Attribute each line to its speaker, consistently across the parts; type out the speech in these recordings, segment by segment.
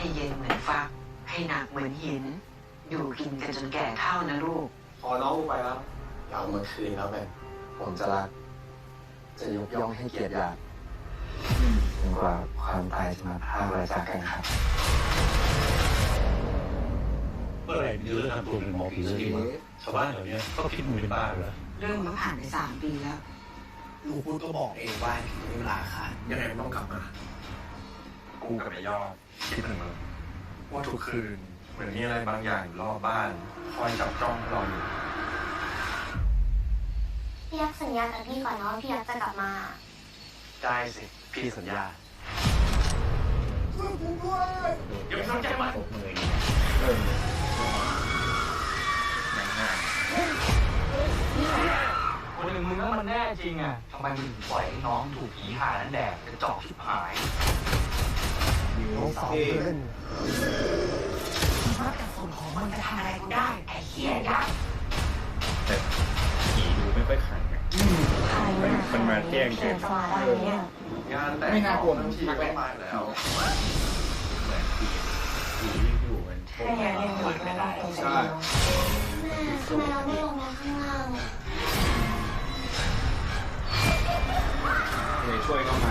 Speaker 1: ให้เย็นเหมือนฟัก ให้หนักเหมือนหิน อยู่กินกันจนแก่เท่านะลูก
Speaker 2: พอน้องกูไปแล้ว
Speaker 3: เอามาคืนแล้วแม่ผมจะรัก จะยกย่องให้เกียรติยาจนกว่าความตายจะมาพรากเราจากกันครับ
Speaker 4: เมื่อไหร่มึงจะเลิกทำตัวเป็นหมอผีสักทีวะชาวบ้านแถวเนี้ยก็คิดมึงเป็นบ้าไปแล้ว
Speaker 1: เรื่องมันผ่านไปสามปีแล้ว
Speaker 2: ลูกพูดก็บอกเองว่ามีเวลาขาดยังไงมันต้องกลับมา
Speaker 5: กูกับไอ้ยอดคิดถึงมึงว่าทุกคืนเหมือนมีอะไรบางอย่างอยู่รอบบ้าน คอยจับจ้องเราอยู่
Speaker 6: พี่ยักษ์สัญญากับพี่ก่อนนะว่าพี่ยักษ์จะกลับมา
Speaker 3: ได้สิ พี่สัญญา
Speaker 4: อย่าไปสนใจมัน
Speaker 7: คนหนึ่งมึงแล้วมันแน่จริงอะทำไมมึงถึงปล่อยให้น้องถูกผีห่านั้นแดกกระจอกชิบหาย
Speaker 3: สองเพื่อน
Speaker 5: ผีดูไม่ค่อยขังไงมันมันมาแจ้งเกิน
Speaker 2: งานแต่งไม่น่ากลัวทั้งทีก็ไปแล้ว
Speaker 5: ผีอยู่มันโชว์มา
Speaker 2: ใช่
Speaker 6: แม่ทำไมเราไม่ลงมาข้างล่างอะ
Speaker 2: เลยช่วยเข้ามา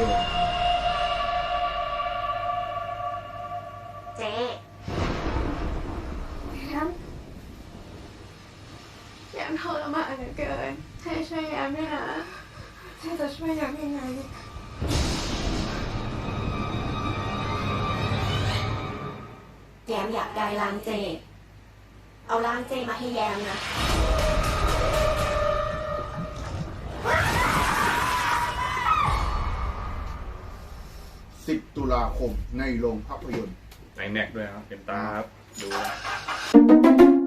Speaker 6: อย่า
Speaker 2: งไรกันดู
Speaker 6: เจ๊แอม
Speaker 8: แยมทรมานเหลือเกิน ให้ช่วยแยมด้วยนะฉันจะช่วยแยมยังไง
Speaker 6: แยมอยากได้ล้างเจ เอาล้างเจมาให้แยมนะ
Speaker 9: ลาคมในโรงภาพยนตร์
Speaker 5: ในแม็กด้วยครับเป็นตาครับดู